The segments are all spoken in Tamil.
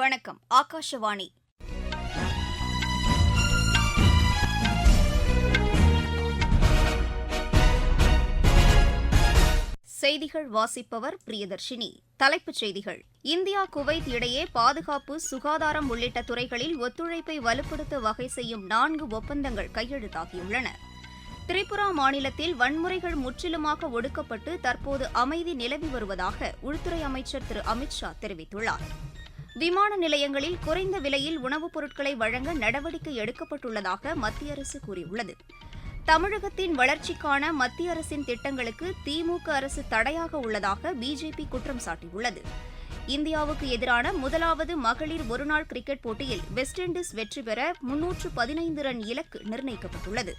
வணக்கம் ஆகாஷவாணி. செய்திகள் வாசிப்பவர் பிரியதர்ஷினி. தலைப்புச் செய்திகள். இந்தியா குவைத் இடையே பாதுகாப்பு சுகாதாரம் உள்ளிட்ட துறைகளில் ஒத்துழைப்பை வலுப்படுத்த வகை செய்யும் நான்கு ஒப்பந்தங்கள் கையெழுத்தாகியுள்ளன. திரிபுரா மாநிலத்தில் வன்முறைகள் முற்றிலுமாக ஒடுக்கப்பட்டு தற்போது அமைதி நிலவி வருவதாக உள்துறை அமைச்சர் திரு. அமித்ஷா தெரிவித்துள்ளார். விமான நிலையங்களில் குறைந்த விலையில் உணவுப் பொருட்களை வழங்க நடவடிக்கை எடுக்கப்பட்டுள்ளதாக மத்திய அரசு கூறியுள்ளது. தமிழகத்தின் வளர்ச்சிக்கான மத்திய அரசின் திட்டங்களுக்கு திமுக அரசு தடையாக உள்ளதாக பிஜேபி குற்றம் சாட்டியுள்ளது. இந்தியாவுக்கு எதிரான முதலாவது மகளிர் ஒருநாள் கிரிக்கெட் போட்டியில் வெஸ்ட் இண்டீஸ் வெற்றி பெற முன்னூற்று பதினைந்து ரன் இலக்கு நிர்ணயிக்கப்பட்டுள்ளது.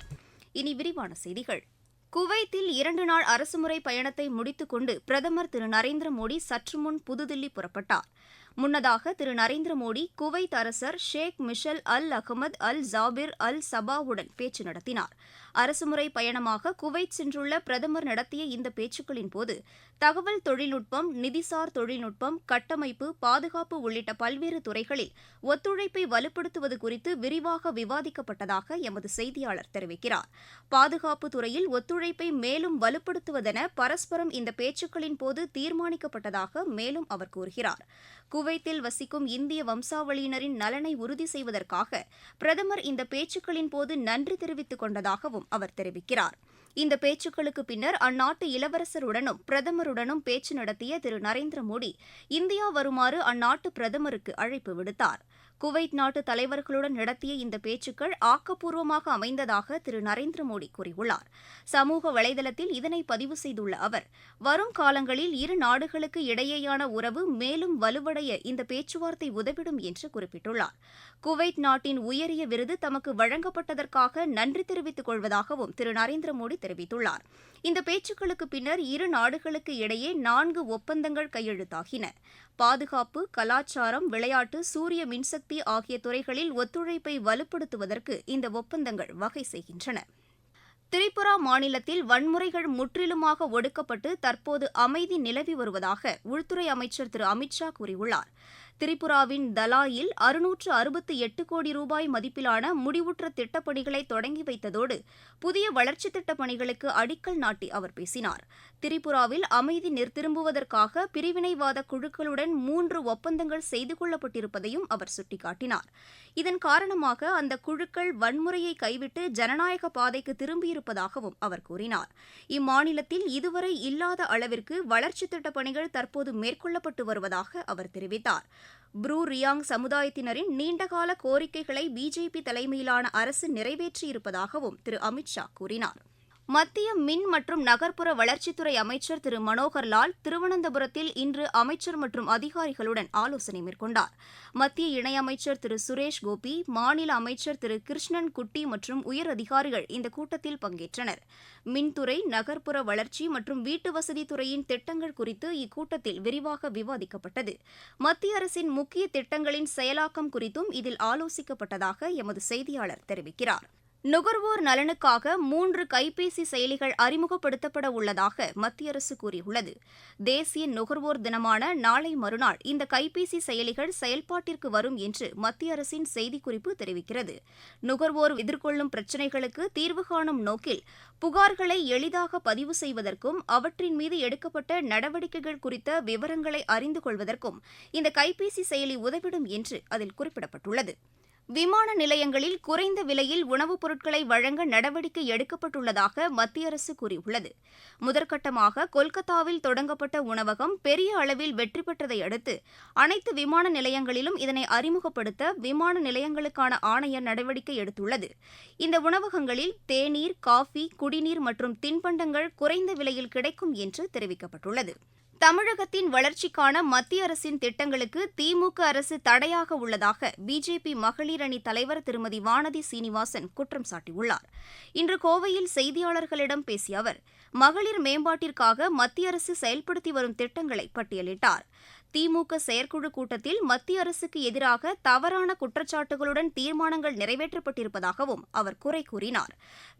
இனி விரிவான செய்திகள். குவைத்தில் இரண்டு நாள் அரசுமுறை பயணத்தை முடித்துக் கொண்டு பிரதமர் திரு நரேந்திர மோடி சற்று முன் புதுதில்லி புறப்பட்டார். முன்னதாக திரு நரேந்திர மோடி குவைத் அரசர் Sheikh Mishal Al Ahmad Al Jaber Al சபாவுடன் பேச்சு நடத்தினார். அரசுமுறை பயணமாக குவைத் சென்றுள்ள பிரதமர் நடத்திய இந்த பேச்சுக்களின் போது தகவல் தொழில்நுட்பம் நிதிசார் தொழில்நுட்பம் கட்டமைப்பு பாதுகாப்பு உள்ளிட்ட பல்வேறு துறைகளில் ஒத்துழைப்பை வலுப்படுத்துவது குறித்து விரிவாக விவாதிக்கப்பட்டதாக எமது செய்தியாளர் தெரிவிக்கிறார். பாதுகாப்பு துறையில் ஒத்துழைப்பை மேலும் வலுப்படுத்துவதென பரஸ்பரம் இந்த பேச்சுக்களின் போது தீர்மானிக்கப்பட்டதாக மேலும் அவர் கூறுகிறார். குவைத்தில் வசிக்கும் இந்திய வம்சாவளியினரின் நலனை உறுதி செய்வதற்காக பிரதமர் இந்த பேச்சுக்களின் போது நன்றி தெரிவித்துக் கொண்டதாகவும் அவர் தெரிவிக்கிறார். இந்த பேச்சுக்களுக்கு பின்னர் அந்நாட்டு இளவரசருடனும் பிரதமருடனும் பேச்சு நடத்திய திரு. நரேந்திர மோடி இந்தியா வருமாறு அந்நாட்டு பிரதமருக்கு அழைப்பு விடுத்தார். குவைத் நாட்டு தலைவர்களுடன் நடத்திய இந்த பேச்சுக்கள் ஆக்கப்பூர்வமாக அமைந்ததாக திரு. நரேந்திர மோடி கூறியுள்ளார். சமூக வலைதளத்தில் இதனை பதிவு செய்துள்ள அவர் வரும் காலங்களில் இரு நாடுகளுக்கு இடையேயான உறவு மேலும் வலுவடைய இந்த பேச்சுவார்த்தை உதவிடும் என்று குறிப்பிட்டுள்ளார். குவைத் நாட்டின் உயரிய விருது தமக்கு வழங்கப்பட்டதற்காக நன்றி தெரிவித்துக் கொள்வதாகவும் திரு. நரேந்திர மோடி தெரிவித்துள்ளார். இந்த பேச்சுக்களுக்கு பின்னர் இரு நாடுகளுக்கு இடையே நான்கு ஒப்பந்தங்கள் கையெழுத்தாகின. பாதுகாப்பு கலாச்சாரம் விளையாட்டு சூரிய மின்சக்தி ஆகிய துறைகளில் ஒத்துழைப்பை வலுப்படுத்துவதற்கு இந்த ஒப்பந்தங்கள் வகை செய்கின்றன. திரிபுரா மாநிலத்தில் வன்முறைகள் முற்றிலுமாக ஒடுக்கப்பட்டு தற்போது அமைதி நிலவி வருவதாக உள்துறை அமைச்சர் திரு அமித் ஷா கூறியுள்ளார். திரிபுராவின் தலாயில் அறுநூற்று அறுபத்தி எட்டு கோடி ரூபாய் மதிப்பிலான முடிவுற்ற திட்டப்பணிகளை தொடங்கி வைத்ததோடு புதிய வளர்ச்சித் திட்டப் பணிகளுக்கு அடிக்கல் நாட்டி அவர் பேசினார். திரிபுராவில் அமைதி திரும்புவதற்காக பிரிவினைவாத குழுக்களுடன் மூன்று ஒப்பந்தங்கள் செய்து கொள்ளப்பட்டிருப்பதையும் அவர் சுட்டிக்காட்டினார். இதன் காரணமாக அந்த குழுக்கள் வன்முறையை கைவிட்டு ஜனநாயக பாதைக்கு திரும்பியிருப்பதாகவும் அவர் கூறினார். இம்மாநிலத்தில் இதுவரை இல்லாத அளவிற்கு வளர்ச்சித் திட்டப் பணிகள் தற்போது மேற்கொள்ளப்பட்டு வருவதாக அவர் தெரிவித்தார். ப்ரூ ரியாங் சமுதாயத்தினரின் நீண்டகால கோரிக்கைகளை பிஜேபி தலைமையிலான அரசு நிறைவேற்றியிருப்பதாகவும் திரு அமித் ஷா கூறினார். மத்திய மின் மற்றும் நகர்ப்புற வளர்ச்சித்துறை அமைச்சர் திரு மனோகர் லால் திருவனந்தபுரத்தில் இன்று அமைச்சர் மற்றும் அதிகாரிகளுடன் ஆலோசனை மேற்கொண்டார். மத்திய இணையமைச்சர் திரு சுரேஷ் கோபி மாநில அமைச்சர் திரு கிருஷ்ணன் குட்டி மற்றும் உயர் அதிகாரிகள் இந்த கூட்டத்தில் பங்கேற்றனர். மின்துறை நகர்ப்புற வளர்ச்சி மற்றும் வீட்டு வசதி துறையின் திட்டங்கள் குறித்து இக்கூட்டத்தில் விரிவாக விவாதிக்கப்பட்டது. மத்திய அரசின் முக்கிய திட்டங்களின் செயலாக்கம் குறித்தும் இதில் ஆலோசிக்கப்பட்டதாக எமது செய்தியாளர் தெரிவிக்கிறார். நுகர்வோர் நலனுக்காக மூன்று கைபேசி செயலிகள் அறிமுகப்படுத்தப்பட உள்ளதாக மத்திய அரசு கூறியுள்ளது. தேசிய நுகர்வோர் தினமான நாளை மறுநாள் இந்த கைபேசி செயலிகள் செயல்பாட்டிற்கு வரும் என்று மத்திய அரசின் செய்திக்குறிப்பு தெரிவிக்கிறது. நுகர்வோர் எதிர்கொள்ளும் பிரச்சினைகளுக்கு தீர்வு காணும் நோக்கில் புகார்களை எளிதாக பதிவு செய்வதற்கும் அவற்றின் மீது எடுக்கப்பட்ட நடவடிக்கைகள் குறித்த விவரங்களை அறிந்து கொள்வதற்கும் இந்த கைபேசி செயலி உதவிடும் என்று அதில் குறிப்பிடப்பட்டுள்ளது. விமான நிலையங்களில் குறைந்த விலையில் உணவுப் பொருட்களை வழங்க நடவடிக்கை எடுக்கப்பட்டுள்ளதாக மத்திய அரசு கூறியுள்ளது. முதற்கட்டமாக கொல்கத்தாவில் தொடங்கப்பட்ட உணவகம் பெரிய அளவில் வெற்றி பெற்றதை அடுத்து அனைத்து விமான நிலையங்களிலும் இதனை அறிமுகப்படுத்த விமான நிலையங்களுக்கான ஆணையர் நடவடிக்கை எடுத்துள்ளது. இந்த உணவகங்களில் தேநீர் காஃபி குடிநீர் மற்றும் தின்பண்டங்கள் குறைந்த விலையில் கிடைக்கும் என்று தெரிவிக்கப்பட்டுள்ளது. தமிழகத்தின் வளர்ச்சிக்கான மத்திய அரசின் திட்டங்களுக்கு திமுக அரசு தடையாக உள்ளதாக பிஜேபி மகளிர் அணி தலைவர் திருமதி வானதி சீனிவாசன் குற்றம் சாட்டியுள்ளார். இன்று கோவையில் செய்தியாளர்களிடம் பேசிய அவர் மகளிர் மேம்பாட்டிற்காக மத்திய அரசு செயல்படுத்தி வரும் திட்டங்களை பட்டியலிட்டார். திமுக செயற்குழு கூட்டத்தில் மத்திய அரசுக்கு எதிராக தவறான குற்றச்சாட்டுகளுடன் தீர்மானங்கள் நிறைவேற்றப்பட்டிருப்பதாகவும் அவர் குறை கூறினார்.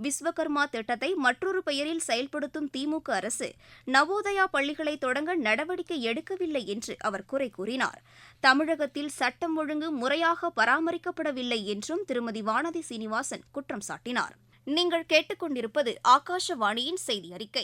விஸ்வகர்மா திட்டத்தை மற்றொரு பெயரில் செயல்படுத்தும் திமுக அரசு நவோதயா பள்ளிகளை தொடங்க நடவடிக்கை எடுக்கவில்லை என்று அவர் குறை கூறினார். தமிழகத்தில் சட்டம் ஒழுங்கு முறையாக பராமரிக்கப்படவில்லை என்றும் திருமதி வானதி சீனிவாசன் குற்றம் சாட்டினார். நீங்கள் கேட்டுக்கொண்டிருப்பது ஆகாஷவாணியின் செய்தி அறிக்கை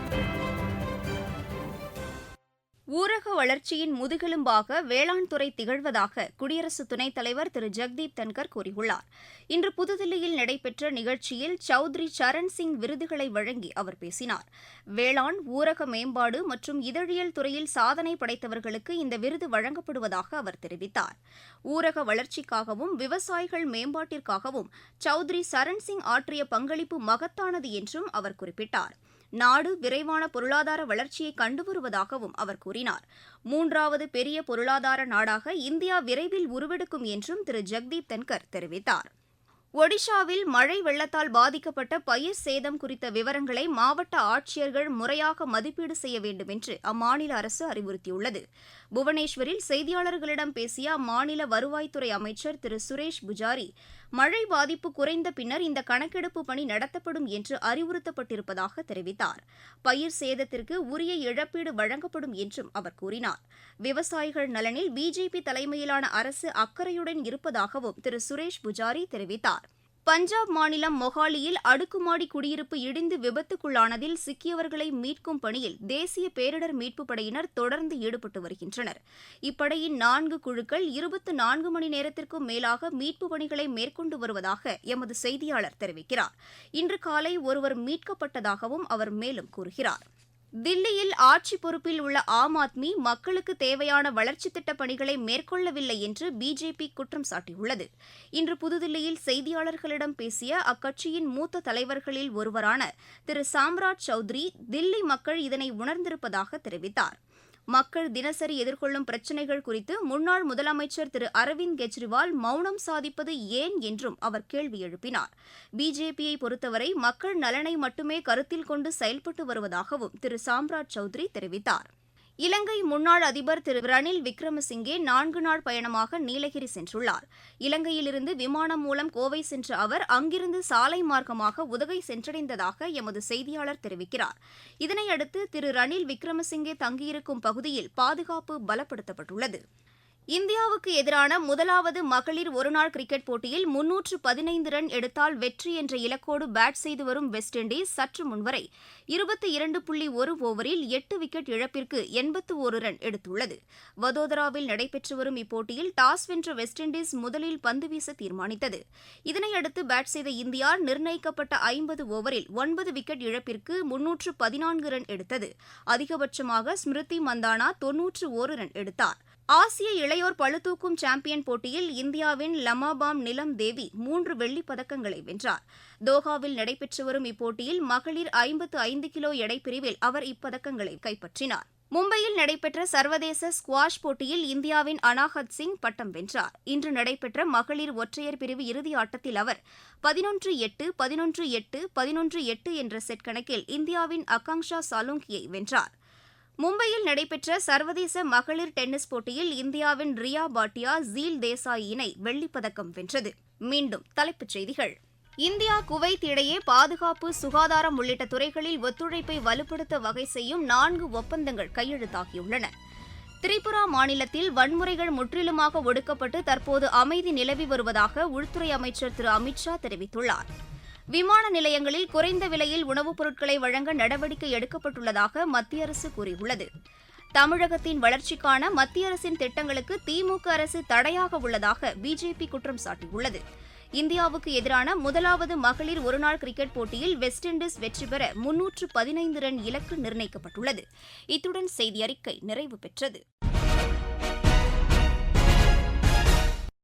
ஊரக வளர்ச்சியின் முதுகெலும்பாக வேளாண் துறை திகழ்வதாக குடியரசு துணைத் தலைவர் திரு. ஜெக்தீப் தன்கர் கூறியுள்ளார். இன்று புதுதில்லியில் நடைபெற்ற நிகழ்ச்சியில் சௌத்ரி சரண் சிங் விருதுகளை வழங்கி அவர் பேசினார். வேளாண் ஊரக மேம்பாடு மற்றும் இதழியல் துறையில் சாதனை படைத்தவர்களுக்கு இந்த விருது வழங்கப்படுவதாக அவர் தெரிவித்தார். ஊரக வளர்ச்சிக்காகவும் விவசாயிகள் மேம்பாட்டிற்காகவும் சௌத்ரி சரண் சிங் ஆற்றிய பங்களிப்பு மகத்தானது என்றும் அவர் குறிப்பிட்டார். நாடு விரைவான பொருளாதார வளர்ச்சியை கண்டு வருவதாகவும் அவர் கூறினார். மூன்றாவது பெரிய பொருளாதார நாடாக இந்தியா விரைவில் உருவெடுக்கும் என்றும் திரு. ஜெக்தீப் தன்கர் தெரிவித்தார். ஒடிஷாவில் மழை வெள்ளத்தால் பாதிக்கப்பட்ட பயிர் சேதம் குறித்த விவரங்களை மாவட்ட ஆட்சியர்கள் முறையாக மதிப்பீடு செய்ய வேண்டும் என்று அம்மாநில அரசு அறிவுறுத்தியுள்ளது. புவனேஸ்வரில் செய்தியாளர்களிடம் பேசிய அம்மாநில வருவாய்த்துறை அமைச்சர் திரு. சுரேஷ் புஜாரி மழை பாதிப்பு குறைந்த பின்னர் இந்த கணக்கெடுப்பு பணி நடத்தப்படும் என்று அறிவுறுத்தப்பட்டிருப்பதாக தெரிவித்தார். பயிர் சேதத்திற்கு உரிய இழப்பீடு வழங்கப்படும் என்றும் அவர் கூறினார். விவசாயிகள் நலனில் பிஜேபி தலைமையிலான அரசு அக்கறையுடன் இருப்பதாகவும் திரு. சுரேஷ் புஜாரி தெரிவித்தார். பஞ்சாப் மாநிலம் மொஹாலியில் அடுக்குமாடி குடியிருப்பு இடிந்து விபத்துக்குள்ளானதில் சிக்கியவர்களை மீட்கும் பணியில் தேசிய பேரிடர் மீட்புப் படையினர் தொடர்ந்து ஈடுபட்டு வருகின்றனர். இப்படையின் நான்கு குழுக்கள் இருபத்து நான்கு மணி நேரத்திற்கும் மேலாக மீட்புப் பணிகளை மேற்கொண்டு வருவதாக எமது செய்தியாளர் தெரிவிக்கிறார். இன்று காலை ஒருவர் மீட்கப்பட்டதாகவும் அவர் மேலும் கூறுகிறார். தில்லியில் ஆட்சி பொறுப்பில் உள்ள ஆம் ஆத்மி மக்களுக்கு தேவையான வளர்ச்சித் திட்டப் பணிகளை மேற்கொள்ளவில்லை என்று பிஜேபி குற்றம் சாட்டியுள்ளது. இன்று புதுதில்லியில் செய்தியாளர்களிடம் பேசிய அக்கட்சியின் மூத்த தலைவர்களில் ஒருவரான திரு சாம்ராஜ் சௌத்ரி தில்லி மக்கள் இதனை உணர்ந்திருப்பதாக தெரிவித்தார். மக்கள் தினசரி எதிர்கொள்ளும் பிரச்சினைகள் குறித்து முன்னாள் முதலமைச்சர் திரு அரவிந்த் கெஜ்ரிவால் மௌனம் சாதிப்பது ஏன் என்றும் அவர் கேள்வி எழுப்பினார். பிஜேபியை பொறுத்தவரை மக்கள் நலனை மட்டுமே கருத்தில் கொண்டு செயல்பட்டு வருவதாகவும் திரு சாம்ராஜ் சௌத்ரி தெரிவித்தார். இலங்கை முன்னாள் அதிபர் திரு ரணில் விக்ரமசிங்கே நான்கு நாள் பயணமாக நீலகிரி சென்றுள்ளார். இலங்கையிலிருந்து விமானம் மூலம் கோவை சென்ற அவர் அங்கிருந்து சாலை மார்க்கமாக உதகை சென்றடைந்ததாக எமது செய்தியாளர் தெரிவிக்கிறார். இதனையடுத்து திரு ரணில் விக்ரமசிங்கே தங்கியிருக்கும் பகுதியில் பாதுகாப்பு பலப்படுத்தப்பட்டுள்ளது. இந்தியாவுக்கு எதிரான முதலாவது மகளிர் ஒருநாள் கிரிக்கெட் போட்டியில் முன்னூற்று பதினைந்து ரன் எடுத்தால் வெற்றி என்ற இலக்கோடு பேட் செய்து வரும் வெஸ்ட் இண்டீஸ் சற்று முன்வரை இருபத்தி இரண்டு புள்ளி ஒரு ஓவரில் எட்டு விக்கெட் இழப்பிற்கு எண்பத்து ஒரு ரன் எடுத்துள்ளது. வதோதராவில் நடைபெற்று வரும் இப்போட்டியில் டாஸ் வென்ற வெஸ்ட் இண்டீஸ் முதலில் பந்து வீச தீர்மானித்தது. இதனையடுத்து பேட் செய்த இந்தியா நிர்ணயிக்கப்பட்ட ஐம்பது ஓவரில் ஒன்பது விக்கெட் இழப்பிற்கு முன்னூற்று பதினான்கு ரன் எடுத்தது. அதிகபட்சமாக ஸ்மிருதி மந்தானா தொன்னூற்று ஒரு ரன் எடுத்தார். ஆசிய இளையோர் பளுதூக்கும் சாம்பியன் போட்டியில் இந்தியாவின் லமாபாம் நிலம் தேவி மூன்று வெள்ளிப் பதக்கங்களை வென்றார். தோஹாவில் நடைபெற்று வரும் இப்போட்டியில் மகளிர் ஐம்பத்து ஐந்து கிலோ எடை பிரிவில் அவர் இப்பதக்கங்களை கைப்பற்றினார். மும்பையில் நடைபெற்ற சர்வதேச ஸ்குவாஷ் போட்டியில் இந்தியாவின் அனாஹத் சிங் பட்டம் வென்றார். இன்று நடைபெற்ற மகளிர் ஒற்றையர் பிரிவு இறுதி ஆட்டத்தில் அவர் பதினொன்று எட்டு பதினொன்று எட்டு பதினொன்று எட்டு என்ற செட் கணக்கில் இந்தியாவின் அகாங்ஷா சாலுங்கியை வென்றார். மும்பையில் நடைபெற்ற சர்வதேச மகளிர் டென்னிஸ் போட்டியில் இந்தியாவின் ரியா பாட்டியா ஜீல் தேசாய் இணை வெள்ளிப்பதக்கம் வென்றது. மீண்டும் தலைப்புச் செய்திகள். இந்தியா குவைத் இடையே பாதுகாப்பு சுகாதாரம் உள்ளிட்ட துறைகளில் ஒத்துழைப்பை வலுப்படுத்த வகை செய்யும் நான்கு ஒப்பந்தங்கள் கையெழுத்தாகியுள்ளன. திரிபுரா மாநிலத்தில் வன்முறைகள் முற்றிலுமாக ஒடுக்கப்பட்டு தற்போது அமைதி நிலவி வருவதாக உள்துறை அமைச்சர் திரு அமித்ஷா தெரிவித்துள்ளார். விமான நிலையங்களில் குறைந்த விலையில் உணவுப் பொருட்களை வழங்க நடவடிக்கை எடுக்கப்பட்டுள்ளதாக மத்திய அரசு கூறியுள்ளது. தமிழகத்தின் வளர்ச்சிக்கான மத்திய அரசின் திட்டங்களுக்கு திமுக அரசு தடையாக உள்ளதாக பிஜேபி குற்றம் சாட்டியுள்ளது. இந்தியாவுக்கு எதிரான முதலாவது மகளிர் ஒருநாள் கிரிக்கெட் போட்டியில் வெஸ்ட் இண்டீஸ் வெற்றி பெற முன்னூற்று பதினைந்து ரன் இலக்கு நிர்ணயிக்கப்பட்டுள்ளது. இத்துடன் செய்தி அறிக்கை நிறைவு பெற்றது.